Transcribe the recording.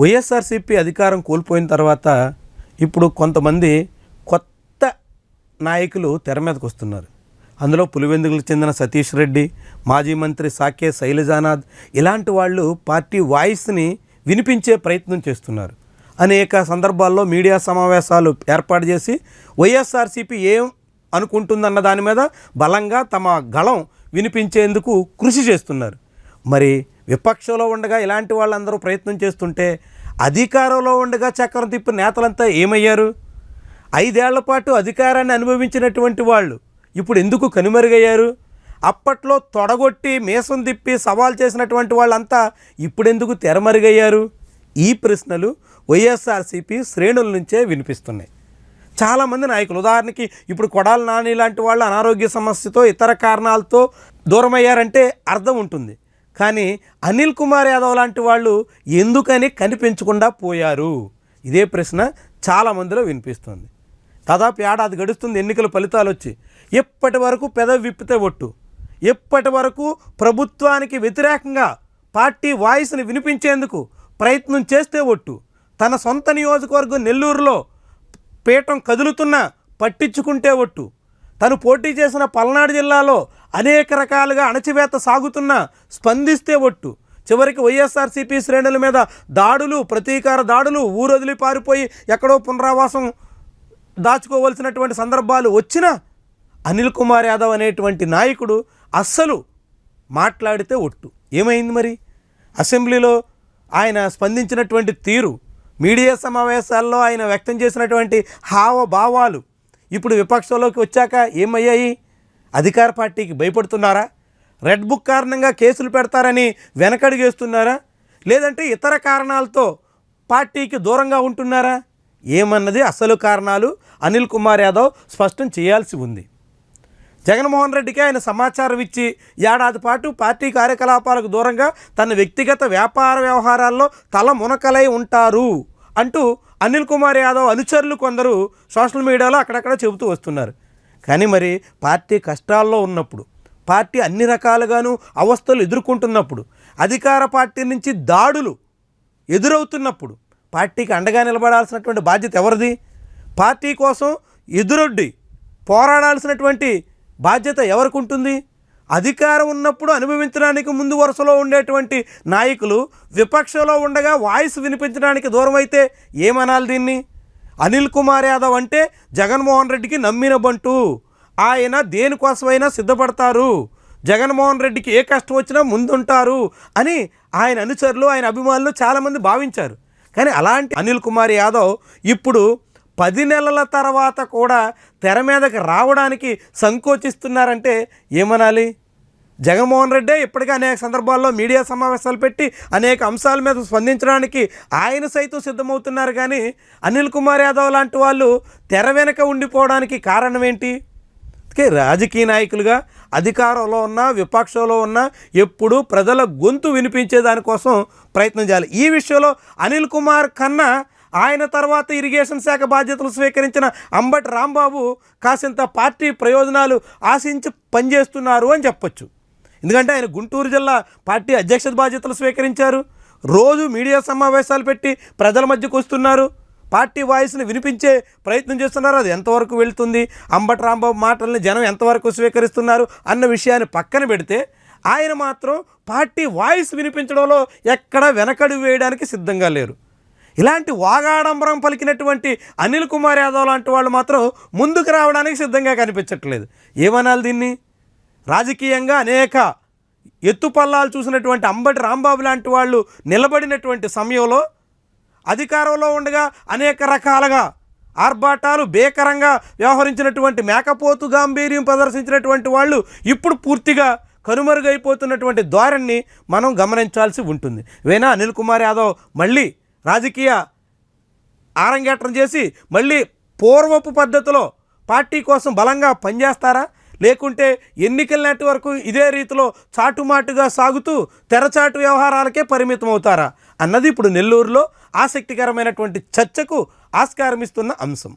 వైఎస్ఆర్సీపీ అధికారం కోల్పోయిన తర్వాత ఇప్పుడు కొంతమంది కొత్త నాయకులు తెర మీదకు వస్తున్నారు. అందులో పులివెందులకు చెందిన సతీష్ రెడ్డి మాజీ మంత్రి సాకే శైలజానాథ్ ఇలాంటి వాళ్ళు పార్టీ వాయిస్ని వినిపించే ప్రయత్నం చేస్తున్నారు. అనేక సందర్భాల్లో మీడియా సమావేశాలు ఏర్పాటు చేసి వైఎస్ఆర్సీపీ ఏం అనుకుంటుందన్న దాని మీద బలంగా తమ గళం వినిపించేందుకు కృషి చేస్తున్నారు. మరి విపక్షంలో ఉండగా ఇలాంటి వాళ్ళందరూ ప్రయత్నం చేస్తుంటే అధికారంలో ఉండగా చక్రం తిప్పి నేతలంతా ఏమయ్యారు? ఐదేళ్ళ పాటు అధికారాన్ని అనుభవించినటువంటి వాళ్ళు ఇప్పుడు ఎందుకు కనుమరుగయ్యారు? అప్పట్లో తొడగొట్టి మీసం తిప్పి సవాల్ చేసినటువంటి వాళ్ళంతా ఇప్పుడెందుకు తెరమరుగయ్యారు? ఈ ప్రశ్నలు వైఎస్ఆర్సీపీ శ్రేణుల నుంచే వినిపిస్తున్నాయి. చాలామంది నాయకులు ఉదాహరణకి ఇప్పుడు కొడాల నాని లాంటి వాళ్ళు అనారోగ్య సమస్యతో ఇతర కారణాలతో దూరమయ్యారంటే అర్థం ఉంటుంది. కానీ అనిల్ కుమార్ యాదవ్ లాంటి వాళ్ళు ఎందుకని కనిపించకుండా పోయారు? ఇదే ప్రశ్న చాలామందిలో వినిపిస్తుంది. దాదాపు ఏడాది గడుస్తుంది ఎన్నికల ఫలితాలు వచ్చి. ఎప్పటి వరకు పెదవి విప్పితే ఒట్టు? ఎప్పటి వరకు ప్రభుత్వానికి వ్యతిరేకంగా పార్టీ వాయిస్ని వినిపించేందుకు ప్రయత్నం చేస్తే ఒట్టు? తన సొంత నియోజకవర్గం నెల్లూరులో పీఠం కదులుతున్నా పట్టించుకుంటే ఒట్టు? తను పోటీ చేసిన పల్నాడు జిల్లాలో అనేక రకాలుగా అణచివేత సాగుతున్నా స్పందిస్తే ఒట్టు. చివరికి వైఎస్ఆర్సీపీ శ్రేణుల మీద దాడులు ప్రతీకార దాడులు ఊరొదిలి పారిపోయి ఎక్కడో పునరావాసం దాచుకోవలసినటువంటి సందర్భాలు వచ్చినా అనిల్ కుమార్ యాదవ్ అనేటువంటి నాయకుడు అస్సలు మాట్లాడితే ఒట్టు. ఏమైంది మరి? అసెంబ్లీలో ఆయన స్పందించినటువంటి తీరు మీడియా సమావేశాల్లో ఆయన వ్యక్తం చేసినటువంటి హావభావాలు ఇప్పుడు విపక్షంలోకి వచ్చాక ఏమయ్యాయి? అధికార పార్టీకి భయపడుతున్నారా? రెడ్ బుక్ కారణంగా కేసులు పెడతారని వెనకడుగేస్తున్నారా లేదంటే ఇతర కారణాలతో పార్టీకి దూరంగా ఉంటున్నారా? ఏమన్నది అసలు కారణాలు? అనిల్ కుమార్ యాదవ్ స్పష్టం చేయాల్సి ఉంది. జగన్మోహన్ రెడ్డికి ఆయన సమాచారం ఇచ్చి ఏడాది పాటు పార్టీ కార్యకలాపాలకు దూరంగా తన వ్యక్తిగత వ్యాపార వ్యవహారాల్లో తల మునకలై ఉంటారు అంటూ అనిల్ కుమార్ యాదవ్ అనుచరులు కొందరు సోషల్ మీడియాలో అక్కడక్కడ చెబుతూ వస్తున్నారు. కానీ మరి పార్టీ కష్టాల్లో ఉన్నప్పుడు పార్టీ అన్ని రకాలుగాను అవస్థలు ఎదుర్కొంటున్నప్పుడు అధికార పార్టీ నుంచి దాడులు ఎదురవుతున్నప్పుడు పార్టీకి అండగా నిలబడాల్సినటువంటి బాధ్యత ఎవరిది? పార్టీ కోసం ఎదురొడ్డి పోరాడాల్సినటువంటి బాధ్యత ఎవరికి ఉంటుంది అధికారం ఉన్నప్పుడు అనుభవించడానికి ముందు వరుసలో ఉండేటువంటి నాయకులు విపక్షంలో ఉండగా వాయిస్ వినిపించడానికి దూరం అయితే ఏమనాలి దీన్ని? అనిల్ కుమార్ యాదవ్ అంటే జగన్మోహన్ రెడ్డికి నమ్మిన బంటు. ఆయన దేనికోసమైనా సిద్ధపడతారు. జగన్మోహన్ రెడ్డికి ఏ కష్టం వచ్చినా ముందుంటారు అని ఆయన అనుచరులు ఆయన అభిమానులు చాలామంది భావించారు. కానీ అలాంటి అనిల్ కుమార్ యాదవ్ ఇప్పుడు పది నెలల తర్వాత కూడా తెర మీదకి రావడానికి సంకోచిస్తున్నారంటే ఏమనాలి? జగన్మోహన్ రెడ్డే ఇప్పటికే అనేక సందర్భాల్లో మీడియా సమావేశాలు పెట్టి అనేక అంశాల మీద స్పందించడానికి ఆయన సైతం సిద్ధమవుతున్నారు కానీ అనిల్ కుమార్ యాదవ్ లాంటి వాళ్ళు తెర వెనక ఉండిపోవడానికి కారణం ఏంటి? అందుకే రాజకీయ నాయకులుగా అధికారంలో ఉన్న విపక్షంలో ఉన్న ఎప్పుడూ ప్రజల గొంతు వినిపించే దానికోసం ప్రయత్నం చేయాలి. ఈ విషయంలో అనిల్ కుమార్ కన్నా ఆయన తర్వాత ఇరిగేషన్ శాఖ బాధ్యతలు స్వీకరించిన అంబటి రాంబాబు కాసింత పార్టీ ప్రయోజనాలు ఆశించి పనిచేస్తున్నారు అని చెప్పొచ్చు. ఎందుకంటే ఆయన గుంటూరు జిల్లా పార్టీ అధ్యక్షత బాధ్యతలు స్వీకరించారు. రోజు మీడియా సమావేశాలు పెట్టి ప్రజల మధ్యకు వస్తున్నారు. పార్టీ వాయిస్ని వినిపించే ప్రయత్నం చేస్తున్నారు. అది ఎంతవరకు వెళ్తుంది? అంబటి రాంబాబు మాటల్ని జనం ఎంతవరకు స్వీకరిస్తున్నారు అన్న విషయాన్ని పక్కన పెడితే ఆయన మాత్రం పార్టీ వాయిస్ వినిపించడంలో ఎక్కడ వెనకడు వేయడానికి సిద్ధంగా లేరు. ఇలాంటి వాగాడంబరం పలికినటువంటి అనిల్ కుమార్ యాదవ్ లాంటి వాళ్ళు మాత్రం ముందుకు రావడానికి సిద్ధంగా కనిపించట్లేదు. ఏమనాలి దీన్ని? రాజకీయంగా అనేక ఎత్తుపల్లాలు చూసినటువంటి అంబటి రాంబాబు లాంటి వాళ్ళు నిలబడినటువంటి సమయంలో అధికారంలో ఉండగా అనేక రకాలుగా ఆర్భాటాలు బేకరంగా వ్యవహరించినటువంటి మేకపోతు గాంభీర్యం ప్రదర్శించినటువంటి వాళ్ళు ఇప్పుడు పూర్తిగా కనుమరుగైపోతున్నటువంటి ధోరణిని మనం గమనించాల్సి ఉంటుంది. వేనా అనిల్ కుమార్ యాదవ్ మళ్ళీ రాజకీయ ఆరంగేట్రం చేసి మళ్ళీ పూర్వపు పద్ధతిలో పార్టీ కోసం బలంగా పనిచేస్తారా? లేకుంటే ఎన్నికల నెట్వర్క్ ఇదే రీతిలో చాటుమాటుగా సాగుతూ తెరచాటు వ్యవహారాలకే పరిమితం అవుతారా అన్నది ఇప్పుడు నెల్లూరులో ఆసక్తికరమైనటువంటి చర్చకు ఆస్కారం ఇస్తున్న అంశం.